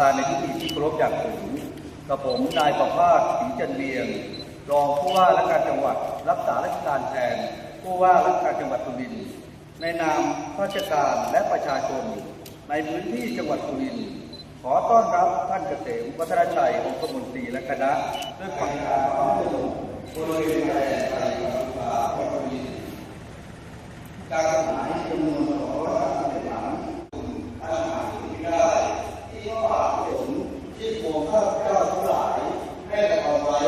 ธานในพิธีที่เคารพอย่างสูงกับผมนายประภาสศรีจันเวียง รองผู้ว่าราชการจังหวัด รักษาราชการแทน ผู้ว่าราชการจังหวัดสุรินทร์ในนามราชการและประชาชน ในพื้นที่จังหวัดสุรินทร์ขอต้อนรับท่านเกษมวัฒนชัยองคมนตรีและคณะด้วยความการต้อนรับริเวณแรงไทยกัมพูชาและสุรินทร์การสลายจำนวนสองร้อยสามสิบหลังอาหารที่ได้ ที่พระบาทสมที่ปวงข้าพเจ้าทั้งหลายให้กระทำไว้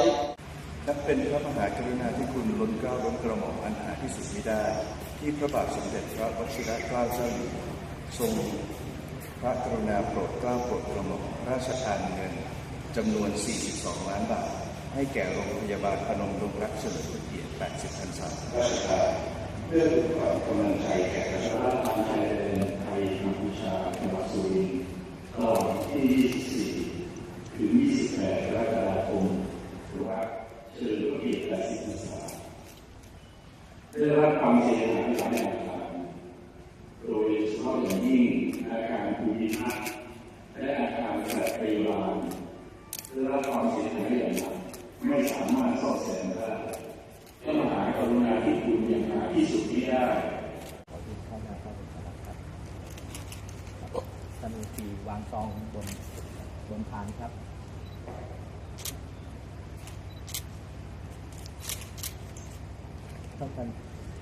นับ เป็นพระมหากรุณาธิคุณล้นเกล้าล้นกระหม่อมอันหาที่สุดมิได้ ที่พระบาทสมเด็จพระวชิรเกล้าเจ้าอยู่ทรงพระกรุณาโปรดเกล้าโปรดกระหม่อมราชทานเงินจำนวน 42 ล้านบาท ให้แก่โรงพยาบาลพนมดงรักเฉลิมพระเกียรติ 80 พรรษาราชการเพื่อเป็นขวัญกำลังใจแก่ประชาชนไทยกัมพูชาจังหวัดสุรินทร์ระหว่างที่ 24 ถึง 28 กรกฎาคมรักเฉลิมพระเกียรติ80พรรษา ได้รับความเสียหายหลายอาคารโดยเฉพาะอย่างยิ่งอาคารภูมิทัศน์และอาคารแฟลตพยาบาลได้รับความเสียหายอย่างหนักไม่สามารถซ่อมแซมได้พระมหากรุณาธิคุณอย่างหาที่สุดมิได้ท่านทีวางซองบนบนพานครับ ต้องการ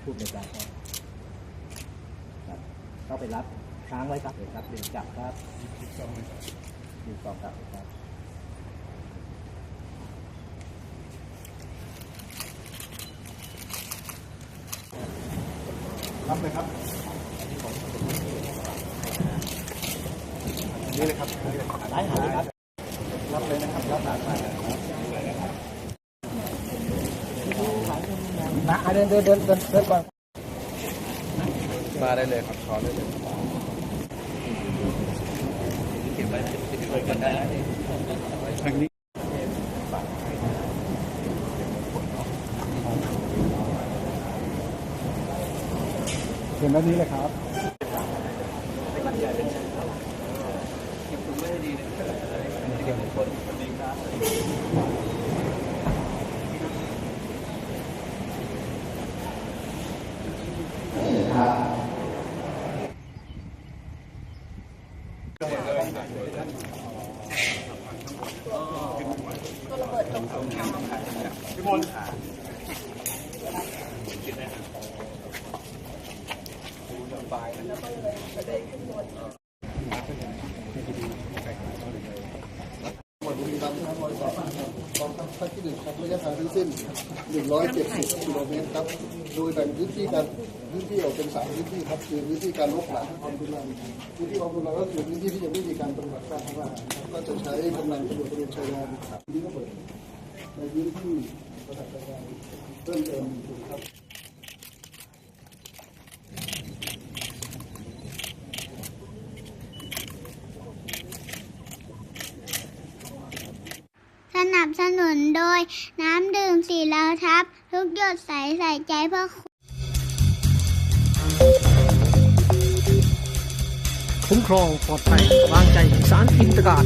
พูดในการครับครับเข้าไปรับค้างไว้ครับเดี๋ยวครับเดี๋ยวจับครับดูซองดูซองครับครับรับเลยครับนี่เลยครับได้หาเลยครับรับเลยนะครับ รับหลานมาครับ มา เดินเดินเดินเดินเดินก่อนมาได้เลยครับขอได้เลยเก็บไว้ช่วยกันได้ทางนี้เห็นแบบนี้เลยครับหมดบุรีรัมย์นะครับรอยต่อของ พภาคที่หนึ่งครับระยะทางทั้งสิ้น 170กิโลเมตรครับ โดยแบ่งพื้นที่การพื้นที่ออกเป็นสามพื้นที่ครับคือพื้นที่การลบหลังความรุนแรงพื้นที่ความรุนแรงก็คือพื้นที่ที่ยังไม่มีการปฏิบัติการทางทหารก็จะใช้กำลังตำรวจตระเวนชายแดนที่ระเบิด ในพื้นที่ประทับใจเพิ่มเติมครับสนับสนุนโดยน้ำดื่มสีเหลาทับ ทุกหยดใสใส่ใจเพื่อคุณคุ้มครองปลอดภัยวางใจสารอินตราด